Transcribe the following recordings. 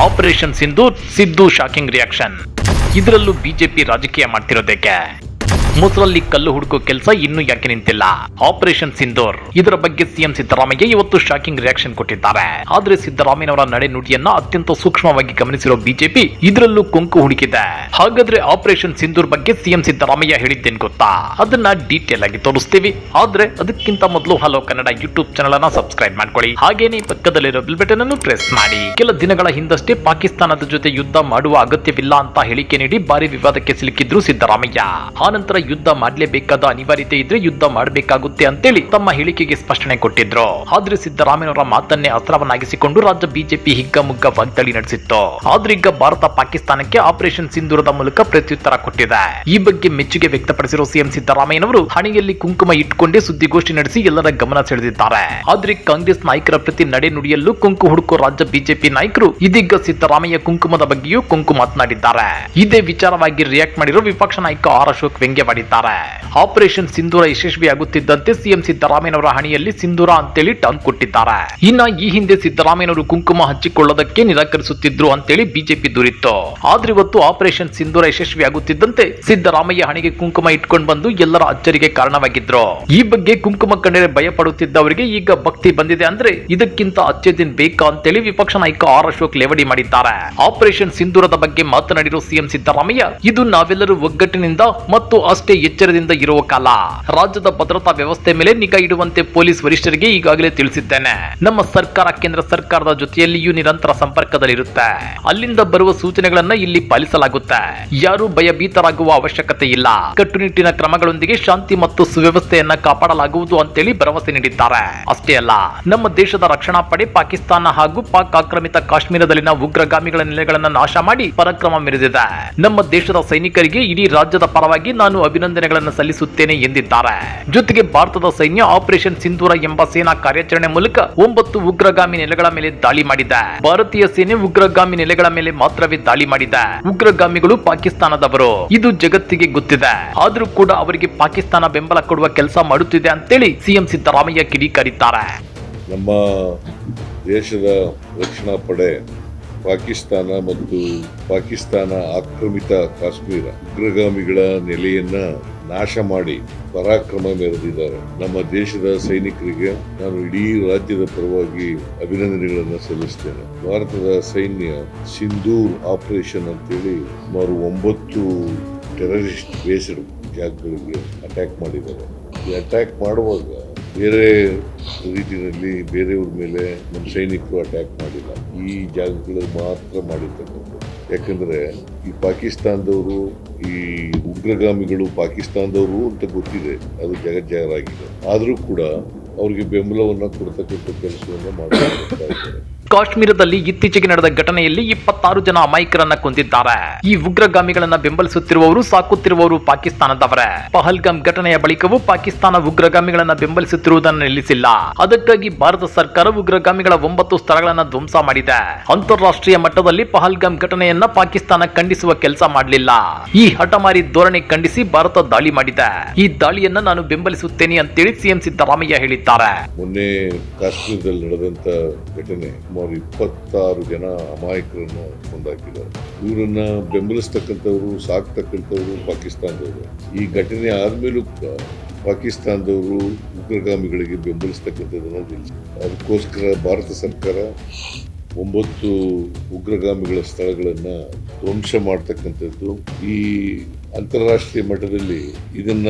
Operation Sindhu Siddu shocking reaction ಇದರಲ್ಲೂ BJP ರಾಜಕೀಯ ಮಾಡ್ತಿರೋದಕ್ಕೆ ಮೊಸರಲ್ಲಿ ಕಲ್ಲು ಹುಡುಕೋ ಕೆಲಸ ಇನ್ನೂ ಯಾಕೆ ನಿಂತಿಲ್ಲ? ಆಪರೇಷನ್ ಸಿಂಧೂರ್ ಇದರ ಬಗ್ಗೆ ಸಿಎಂ ಸಿದ್ದರಾಮಯ್ಯ ಇವತ್ತು ಶಾಕಿಂಗ್ ರಿಯಾಕ್ಷನ್ ಕೊಟ್ಟಿದ್ದಾರೆ. ಆದ್ರೆ ಸಿದ್ದರಾಮಯ್ಯನವರ ನಡೆ ನುಡಿಯನ್ನ ಅತ್ಯಂತ ಸೂಕ್ಷ್ಮವಾಗಿ ಗಮನಿಸಿರೋ ಬಿಜೆಪಿ ಇದರಲ್ಲೂ ಕೊಂಕು ಹುಡುಕಿದೆ. ಹಾಗಾದ್ರೆ ಆಪರೇಷನ್ ಸಿಂಧೂರ್ ಬಗ್ಗೆ ಸಿಎಂ ಸಿದ್ದರಾಮಯ್ಯ ಹೇಳಿದ್ದೇನ್ ಗೊತ್ತಾ? ಅದನ್ನ ಡೀಟೇಲ್ ಆಗಿ ತೋರಿಸ್ತೀವಿ. ಆದ್ರೆ ಅದಕ್ಕಿಂತ ಮೊದಲು ಹಲೋ ಕನ್ನಡ ಯೂಟ್ಯೂಬ್ ಚಾನಲ್ ಅನ್ನ ಸಬ್ಸ್ಕ್ರೈಬ್ ಮಾಡ್ಕೊಳ್ಳಿ. ಹಾಗೇನೆ ಪಕ್ಕದಲ್ಲಿರೋ ಬಿಲ್ ಬಟನ್ ಅನ್ನು ಪ್ರೆಸ್ ಮಾಡಿ. ಕೆಲ ದಿನಗಳ ಹಿಂದಷ್ಟೇ ಪಾಕಿಸ್ತಾನದ ಜೊತೆ ಯುದ್ಧ ಮಾಡುವ ಅಗತ್ಯವಿಲ್ಲ ಅಂತ ಹೇಳಿಕೆ ನೀಡಿ ಭಾರಿ ವಿವಾದಕ್ಕೆ ಸಿಲುಕಿದ್ರು ಸಿದ್ದರಾಮಯ್ಯ. ಆನಂತರ ಯುದ್ಧ ಮಾಡಲೇಬೇಕಾದ ಅನಿವಾರ್ಯತೆ ಇದ್ರೆ ಯುದ್ಧ ಮಾಡಬೇಕಾಗುತ್ತೆ ಅಂತೇಳಿ ತಮ್ಮ ಹೇಳಿಕೆಗೆ ಸ್ಪಷ್ಟನೆ ಕೊಟ್ಟಿದ್ರು. ಆದ್ರೆ ಸಿದ್ದರಾಮಯ್ಯನವರ ಮಾತನ್ನೇ ಅಸ್ತ್ರವನ್ನಾಗಿಸಿಕೊಂಡು ರಾಜ್ಯ ಬಿಜೆಪಿ ಹಿಗ್ಗಮುಗ್ಗ ವಾಗ್ದಾಳಿ ನಡೆಸಿತ್ತು. ಆದ್ರೆ ಭಾರತ ಪಾಕಿಸ್ತಾನಕ್ಕೆ ಆಪರೇಷನ್ ಸಿಂಧೂರದ ಮೂಲಕ ಪ್ರತ್ಯುತ್ತರ ಕೊಟ್ಟಿದೆ. ಈ ಬಗ್ಗೆ ಮೆಚ್ಚುಗೆ ವ್ಯಕ್ತಪಡಿಸಿರುವ ಸಿಎಂ ಸಿದ್ದರಾಮಯ್ಯನವರು ಹಣೆಯಲ್ಲಿ ಕುಂಕುಮ ಇಟ್ಕೊಂಡೇ ಸುದ್ದಿಗೋಷ್ಠಿ ನಡೆಸಿ ಎಲ್ಲರ ಗಮನ ಸೆಳೆದಿದ್ದಾರೆ. ಆದ್ರೆ ಕಾಂಗ್ರೆಸ್ ನಾಯಕರ ಪ್ರತಿ ನಡೆ ನುಡಿಯಲ್ಲೂ ಕುಂಕು ಹುಡುಕೋ ರಾಜ್ಯ ಬಿಜೆಪಿ ನಾಯಕರು ಇದೀಗ ಸಿದ್ದರಾಮಯ್ಯ ಕುಂಕುಮದ ಬಗ್ಗೆಯೂ ಕುಂಕು ಮಾತನಾಡಿದ್ದಾರೆ. ಇದೇ ವಿಚಾರವಾಗಿ ರಿಯಾಕ್ಟ್ ಮಾಡಿರುವ ವಿಪಕ್ಷ ನಾಯಕ ಆರ್ ಅಶೋಕ್ ವ್ಯಂಗ್ಯವಾಡಿದ್ದಾರೆ ಆಪರೇಷನ್ ಸಿಂಧೂರ ಯಶಸ್ವಿಯಾಗುತ್ತಿದ್ದಂತೆ ಸಿಎಂ ಸಿದ್ದರಾಮಯ್ಯನವರ ಹಣಿಯಲ್ಲಿ ಸಿಂಧೂರ ಅಂತೇಳಿ ಟರ್ನ್ ಕೊಟ್ಟಿದ್ದಾರೆ. ಇನ್ನ ಈ ಹಿಂದೆ ಸಿದ್ದರಾಮಯ್ಯನವರು ಕುಂಕುಮ ಹಚ್ಚಿಕೊಳ್ಳೋದಕ್ಕೆ ನಿರಾಕರಿಸುತ್ತಿದ್ರು ಅಂತೇಳಿ ಬಿಜೆಪಿ ದೂರಿತ್ತು. ಆದ್ರೆ ಇವತ್ತು ಆಪರೇಷನ್ ಸಿಂಧೂರ ಯಶಸ್ವಿಯಾಗುತ್ತಿದ್ದಂತೆ ಸಿದ್ದರಾಮಯ್ಯ ಹಣಿಗೆ ಕುಂಕುಮ ಇಟ್ಕೊಂಡು ಬಂದು ಎಲ್ಲರ ಅಚ್ಚರಿಗೆ ಕಾರಣವಾಗಿದ್ರು. ಈ ಬಗ್ಗೆ ಕುಂಕುಮ ಕಂಡರೆ ಭಯ ಪಡುತ್ತಿದ್ದವರಿಗೆ ಈಗ ಭಕ್ತಿ ಬಂದಿದೆ ಅಂದ್ರೆ ಇದಕ್ಕಿಂತ ಅಚ್ಚೇದಿನ್ ಬೇಕಾ ಅಂತೇಳಿ ವಿಪಕ್ಷ ನಾಯಕ ಆರ್ ಅಶೋಕ್ ಲೇವಡಿ ಮಾಡಿದ್ದಾರೆ. ಆಪರೇಷನ್ ಸಿಂಧೂರದ ಬಗ್ಗೆ ಮಾತನಾಡಿರೋ ಸಿಎಂ ಸಿದ್ದರಾಮಯ್ಯ, ಇದು ನಾವೆಲ್ಲರೂ ಒಗ್ಗಟ್ಟಿನಿಂದ ಮತ್ತು ಅಷ್ಟೇ ಎಚ್ಚರದಿಂದ ಇರುವ ಕಾಲ. ರಾಜ್ಯದ ಭದ್ರತಾ ವ್ಯವಸ್ಥೆ ಮೇಲೆ ನಿಗಾ ಇಡುವಂತೆ ಪೊಲೀಸ್ ವರಿಷ್ಠರಿಗೆ ಈಗಾಗಲೇ ತಿಳಿಸಿದ್ದೇನೆ. ನಮ್ಮ ಸರ್ಕಾರ, ಕೇಂದ್ರ ಸರ್ಕಾರದ ಜೊತೆಯಲ್ಲಿಯೂ ನಿರಂತರ ಸಂಪರ್ಕದಲ್ಲಿರುತ್ತೆ. ಅಲ್ಲಿಂದ ಬರುವ ಸೂಚನೆಗಳನ್ನ ಇಲ್ಲಿ ಪಾಲಿಸಲಾಗುತ್ತೆ. ಯಾರು ಭಯಭೀತರಾಗುವ ಅವಶ್ಯಕತೆ ಇಲ್ಲ. ಕಟ್ಟುನಿಟ್ಟಿನ ಕ್ರಮಗಳೊಂದಿಗೆ ಶಾಂತಿ ಮತ್ತು ಸುವ್ಯವಸ್ಥೆಯನ್ನ ಕಾಪಾಡಲಾಗುವುದು ಅಂತೇಳಿ ಭರವಸೆ ನೀಡಿದ್ದಾರೆ. ಅಷ್ಟೇ ಅಲ್ಲ, ನಮ್ಮ ದೇಶದ ರಕ್ಷಣಾ ಪಡೆ ಪಾಕಿಸ್ತಾನ ಹಾಗೂ ಪಾಕ್ ಆಕ್ರಮಿತ ಕಾಶ್ಮೀರದಲ್ಲಿನ ಉಗ್ರಗಾಮಿಗಳ ನೆಲೆಗಳನ್ನ ನಾಶ ಮಾಡಿ ಪರಾಕ್ರಮ ಮೆರೆದಿದೆ. ನಮ್ಮ ದೇಶದ ಸೈನಿಕರಿಗೆ ಇಡೀ ರಾಜ್ಯದ ಪರವಾಗಿ ನಾನು ಅಭಿನಂದನೆಗಳನ್ನು ಸಲ್ಲಿಸುತ್ತೇನೆ ಎಂದಿದ್ದಾರೆ. ಜೊತೆಗೆ ಭಾರತದ ಸೈನ್ಯ ಆಪರೇಷನ್ ಸಿಂಧೂರ ಎಂಬ ಸೇನಾ ಕಾರ್ಯಾಚರಣೆ ಮೂಲಕ ಒಂಬತ್ತು ಉಗ್ರಗಾಮಿ ನೆಲೆಗಳ ಮೇಲೆ ದಾಳಿ ಮಾಡಿದೆ. ಭಾರತೀಯ ಸೇನೆ ಉಗ್ರಗಾಮಿ ನೆಲೆಗಳ ಮೇಲೆ ಮಾತ್ರವೇ ದಾಳಿ ಮಾಡಿದೆ. ಉಗ್ರಗಾಮಿಗಳು ಪಾಕಿಸ್ತಾನದವರು. ಇದು ಜಗತ್ತಿಗೆ ಗೊತ್ತಿದೆ. ಆದರೂ ಕೂಡ ಅವರಿಗೆ ಪಾಕಿಸ್ತಾನ ಬೆಂಬಲ ಕೊಡುವ ಕೆಲಸ ಮಾಡುತ್ತಿದೆ ಅಂತೇಳಿ ಸಿಎಂ ಸಿದ್ದರಾಮಯ್ಯ ಕಿಡಿಕಾರಿದ್ದಾರೆ. ನಮ್ಮ ದೇಶದ ರಕ್ಷಣಾ ಪಡೆ ಪಾಕಿಸ್ತಾನ ಮತ್ತು ಪಾಕಿಸ್ತಾನ ಆಕ್ರಮಿತ ಕಾಶ್ಮೀರ ಉಗ್ರಗಾಮಿಗಳ ನೆಲೆಯನ್ನ ನಾಶ ಮಾಡಿ ಪರಾಕ್ರಮ ಮೆರೆದಿದ್ದಾರೆ. ನಮ್ಮ ದೇಶದ ಸೈನಿಕರಿಗೆ ನಾನು ಇಡೀ ರಾಜ್ಯದ ಪರವಾಗಿ ಅಭಿನಂದನೆಗಳನ್ನು ಸಲ್ಲಿಸ್ತೇನೆ. ಭಾರತದ ಸೈನ್ಯ ಸಿಂಧೂರ್ ಆಪರೇಷನ್ ಅಂತೇಳಿ ಸುಮಾರು ಒಂಬತ್ತು ಟೆರರಿಸ್ಟ್ ಬೇಸ್ಡ್ ಜಾಗಗಳಿಗೆ ಅಟ್ಯಾಕ್ ಮಾಡಿದ್ದಾರೆ. ಈ ಅಟ್ಯಾಕ್ ಮಾಡುವಾಗ ಬೇರೆ ರೀತಿಯಲ್ಲಿ ಬೇರೆಯವ್ರ ಮೇಲೆ ನಮ್ಮ ಸೈನಿಕರು ಅಟ್ಯಾಕ್ ಮಾಡಿಲ್ಲ. ಈ ಜಾಗಗಳಲ್ಲಿ ಮಾತ್ರ ಮಾಡಿರ್ತಕ್ಕಂಥದ್ದು. ಯಾಕಂದರೆ ಈ ಪಾಕಿಸ್ತಾನದವರು, ಈ ಉಗ್ರಗಾಮಿಗಳು ಪಾಕಿಸ್ತಾನದವರು ಅಂತ ಗೊತ್ತಿದೆ. ಅದು ಜಗಜ್ಜಾಹರಾಗಿದೆ. ಆದರೂ ಕೂಡ ಅವ್ರಿಗೆ ಬೆಂಬಲವನ್ನ ಕೊಡ್ತಕ್ಕಂಥ ಕೆಲಸವನ್ನ ಮಾಡ್ತಾ ಇದ್ದಾರೆ. ಕಾಶ್ಮೀರದಲ್ಲಿ ಇತ್ತೀಚೆಗೆ ನಡೆದ ಘಟನೆಯಲ್ಲಿ ಇಪ್ಪತ್ತಾರು ಜನ ಅಮಾಯಕರನ್ನ ಕೊಂದಿದ್ದಾರೆ. ಈ ಉಗ್ರಗಾಮಿಗಳನ್ನ ಬೆಂಬಲಿಸುತ್ತಿರುವವರು ಸಾಕುತ್ತಿರುವವರು ಪಾಕಿಸ್ತಾನದವರೇ. ಪಹಲ್ಗಾಮ್ ಘಟನೆಯ ಬಳಿಕವೂ ಪಾಕಿಸ್ತಾನ ಉಗ್ರಗಾಮಿಗಳನ್ನ ಬೆಂಬಲಿಸುತ್ತಿರುವುದನ್ನು ನಿಲ್ಲಿಸಿಲ್ಲ. ಅದಕ್ಕಾಗಿ ಭಾರತ ಸರ್ಕಾರ ಉಗ್ರಗಾಮಿಗಳ ಒಂಬತ್ತು ಸ್ಥಳಗಳನ್ನ ಧ್ವಂಸ ಮಾಡಿದೆ. ಅಂತಾರಾಷ್ಟ್ರೀಯ ಮಟ್ಟದಲ್ಲಿ ಪಹಲ್ಗಾಮ್ ಘಟನೆಯನ್ನ ಪಾಕಿಸ್ತಾನ ಖಂಡಿಸುವ ಕೆಲಸ ಮಾಡಲಿಲ್ಲ. ಈ ಹಠಮಾರಿ ಧೋರಣೆ ಖಂಡಿಸಿ ಭಾರತ ದಾಳಿ ಮಾಡಿದೆ. ಈ ದಾಳಿಯನ್ನ ನಾನು ಬೆಂಬಲಿಸುತ್ತೇನೆ ಅಂತೇಳಿ ಸಿಎಂ ಸಿದ್ದರಾಮಯ್ಯ ಹೇಳಿದ್ದಾರೆ. ಮೊನ್ನೆ ಕಾಶ್ಮೀರದಲ್ಲಿ ನಡೆದಂತ ಘಟನೆ ಸುಮಾರು ಇಪ್ಪತ್ತಾರು ಜನ ಅಮಾಯಕರನ್ನು ಕೊಂದಾಕಿದ್ದಾರೆ ಇವರನ್ನ ಬೆಂಬಲಿಸ್ತಕ್ಕಂಥವ್ರು, ಸಾಕ್ತಕ್ಕಂಥವ್ರು ಪಾಕಿಸ್ತಾನದವರು. ಈ ಘಟನೆ ಆದ್ಮೇಲೂ ಪಾಕಿಸ್ತಾನದವರು ಉಗ್ರಗಾಮಿಗಳಿಗೆ ಬೆಂಬಲಿಸ್ತಕ್ಕಂಥದ್ದನ್ನು ನಿಲ್ಲಿಸಿ ಅದಕ್ಕೋಸ್ಕರ ಭಾರತ ಸರ್ಕಾರ ಒಂಬತ್ತು ಉಗ್ರಗಾಮಿಗಳ ಸ್ಥಳಗಳನ್ನು ಧ್ವಂಸ ಮಾಡ್ತಕ್ಕಂಥದ್ದು ಈ ಅಂತಾರಾಷ್ಟ್ರೀಯ ಮಟ್ಟದಲ್ಲಿ ಇದನ್ನ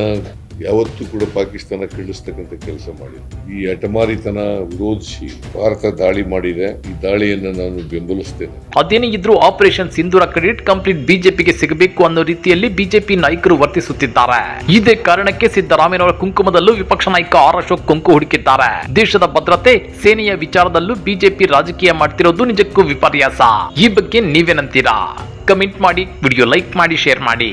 ಯಾವತ್ತೂ ಕೂಡ ಪಾಕಿಸ್ತಾನ ಖಂಡಿಸ್ತಕ್ಕಂಥ ಕೆಲಸ ಮಾಡಿದೆ ಈ ಅಟಮಾರಿತನ ವಿರೋಧಿಸಿ ಭಾರತ ದಾಳಿ ಮಾಡಿದೆ. ಈ ದಾಳಿಯನ್ನ ನಾನು ಬೆಂಬಲಿಸ್ತೇನೆ. ಅದೇನೇ ಇದ್ರೂ ಆಪರೇಷನ್ ಸಿಂಧೂರ ಕ್ರೆಡಿಟ್ ಕಂಪ್ಲೀಟ್ ಬಿಜೆಪಿಗೆ ಸಿಗಬೇಕು ಅನ್ನೋ ರೀತಿಯಲ್ಲಿ ಬಿಜೆಪಿ ನಾಯಕರು ವರ್ತಿಸುತ್ತಿದ್ದಾರೆ. ಇದೇ ಕಾರಣಕ್ಕೆ ಸಿದ್ದರಾಮಯ್ಯನವರ ಕುಂಕುಮದಲ್ಲೂ ವಿಪಕ್ಷ ನಾಯಕ ಆರ್ ಅಶೋಕ್ ಕುಂಕು ಹುಡುಕಿದ್ದಾರೆ. ದೇಶದ ಭದ್ರತೆ, ಸೇನೆಯ ವಿಚಾರದಲ್ಲೂ ಬಿಜೆಪಿ ರಾಜಕೀಯ ಮಾಡ್ತಿರೋದು ನಿಜಕ್ಕೂ ವಿಪರ್ಯಾಸ. ಈ ಬಗ್ಗೆ ನೀವೇನಂತೀರಾ? ಕಮೆಂಟ್ ಮಾಡಿ, ವಿಡಿಯೋ ಲೈಕ್ ಮಾಡಿ, ಶೇರ್ ಮಾಡಿ.